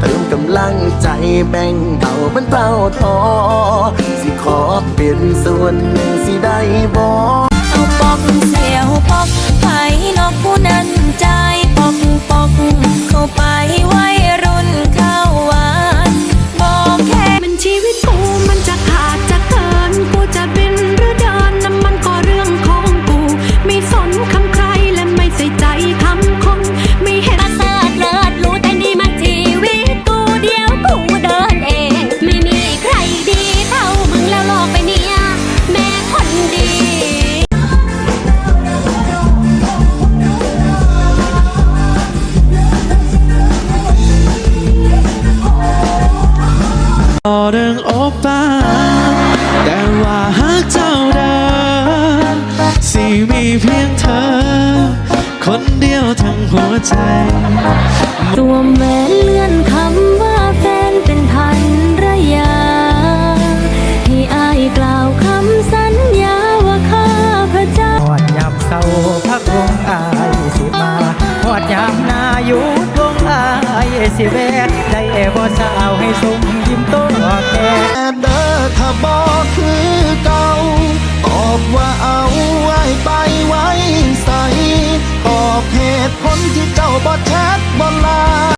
เติมกำลังใจแบ่งเบาบรรเทาท้อสิขอเป็นส่วนหนึ่งสิได้บอก สิมีเพียงเธอ คนเดียวทั้งหัวใจสวมแหวนเลื่อนคำว่าแฟนเป็นพันระยา ให้อายกล่าวคำสัญญาว่าข้าพระเจ้าหอดยามเศร้าพักวงอายสิมาหอดยามนาอยู่ดวงอายสิเวทได้บ่สาวให้สมยิ้มตัวแก่ ตุผลที่เจ้าบ่แชทบ่ลา